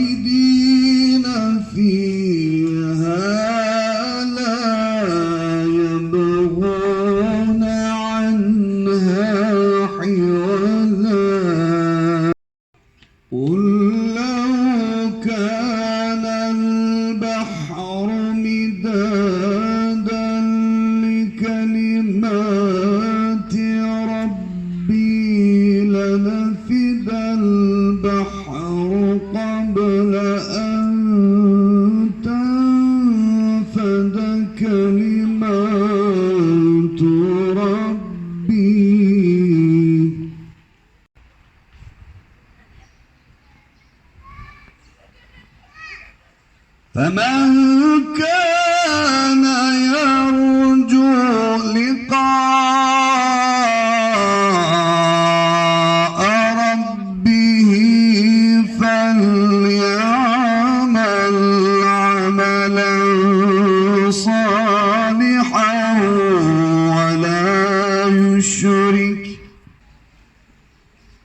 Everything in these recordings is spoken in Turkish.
خالدين فيها لا يبغون عنها حولا. قل كان البحر مدادا لكلمات ربي لنفد فمن كان يرجو لقاء ربه فليعمل عملا صالحا ولا يشرك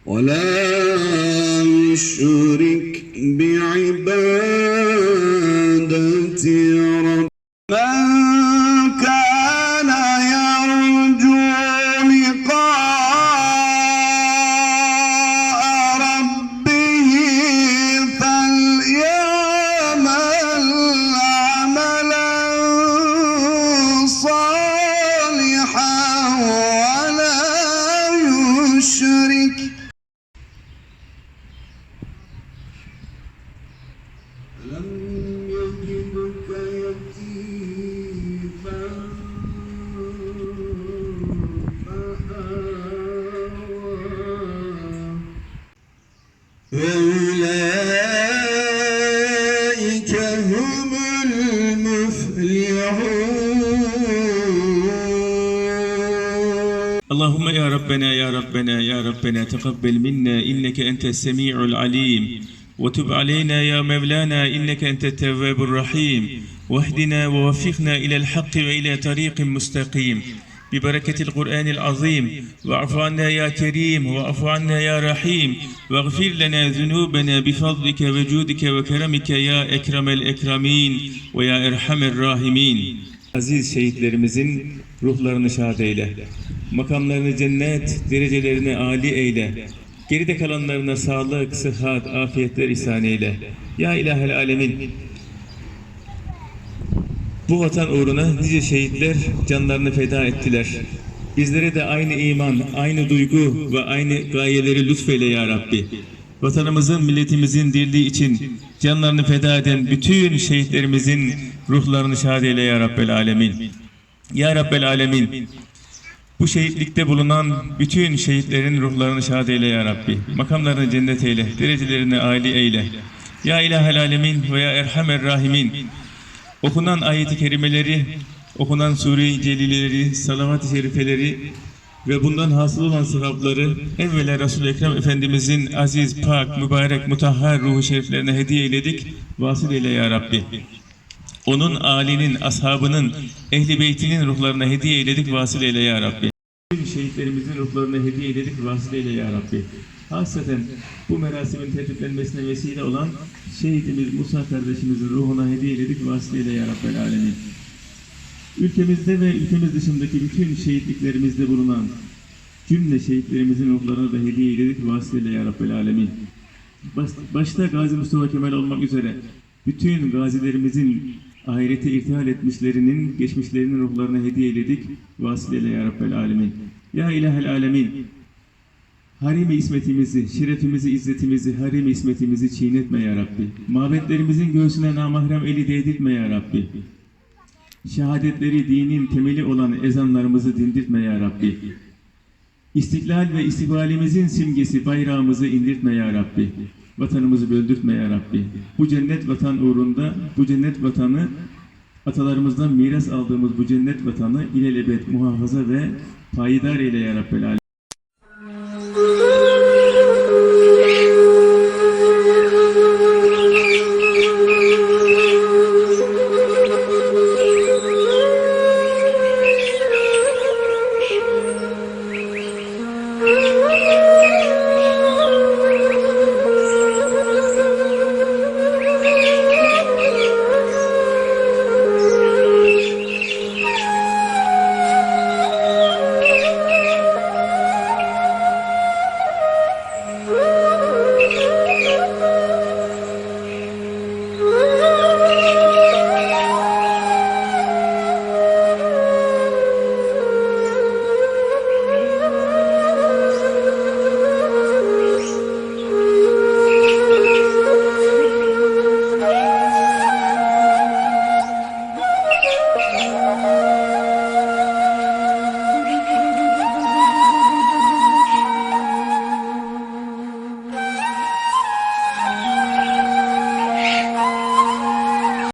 ولا يشرك بعبادة اللهم يا ربنا يا ربنا يا ربنا تقبل منا إنك أنت السميع العليم. وتب علينا يا مولانا إنك أنت التواب الرحيم. واهدنا ووفقنا إلى الحق وإلى طريق مستقيم. ببركة القرآن العظيم. واعف عنا يا كريم واعف عنا يا رحيم. واغفر لنا ذنوبنا بفضلك وجودك وكرمك يا أكرم الأكرمين ويا أرحم الراحمين. Aziz şehitlerimizin ruhlarını şad eyle. Makamlarını cennet, derecelerini âli eyle. Geride kalanlarına sağlık, sıhhat, afiyetler ihsan eyle. Ya ilahel alemin. Bu vatan uğruna nice şehitler canlarını feda ettiler. Bizlere de aynı iman, aynı duygu ve aynı gayeleri lütfeyle ya Rabbi. Vatanımızın, milletimizin dirliği için canlarını feda eden bütün şehitlerimizin ruhlarını şad eyle ya Rabbel Alemin. Ya Rabbel Alemin. Bu şehitlikte bulunan bütün şehitlerin ruhlarını şad eyle ya Rabbi. Makamlarını cennet eyle, derecelerini âli eyle. Ya İlahel Alemin ve ya Erhamer Rahimin. Okunan ayet-i kerimeleri, okunan sure-i celileleri, salavat-ı şerifeleri ve bundan hasıl olan sevapları evvela Resul-i Ekrem Efendimizin aziz, pak, mübarek, mutahhar ruhu şeriflerine hediye eyledik. Vasıl eyle ya Rabbi. Onun âlinin, ashabının, ehli beytinin ruhlarına hediye eyledik. Vasıl eyle ya Rabbi. Şehitlerimizin ruhlarına hediye eyledik. Vasıl eyle ya Rabbi. Hasreten bu merasimin tertiplenmesine vesile olan şehidimiz Musa kardeşimizin ruhuna hediye eyledik. Vasıl eyle ya Rabbel Alemin. Ülkemizde ve ülkemiz dışındaki bütün şehitliklerimizde bulunan cümle şehitlerimizin ruhlarına da hediye eyledik. Vasıl eyle ya Rabbel Alemin. Baş- Başta Gazi Mustafa Kemal olmak üzere bütün gazilerimizin ahirete irtihal etmişlerinin, geçmişlerinin ruhlarına hediye eyledik. Vasıl eyle ya Rabbel Alemin. Ya İlahel Alemin. Harim-i ismetimizi, şerefimizi, izzetimizi, harim-i ismetimizi çiğnetme ya Rabbi. Mabetlerimizin göğsüne namahrem eli değdirtme ya Rabbi. Şehadetleri dinin temeli olan ezanlarımızı dindirtme ya Rabbi. İstiklal ve istikbalimizin simgesi bayrağımızı indirtme ya Rabbi. Vatanımızı böldürtme ya Rabbi. Bu cennet vatan uğrunda bu cennet vatanı atalarımızdan miras aldığımız bu cennet vatanı ilelebet muhafaza ve payidar eyle ya Rabbel Alemin.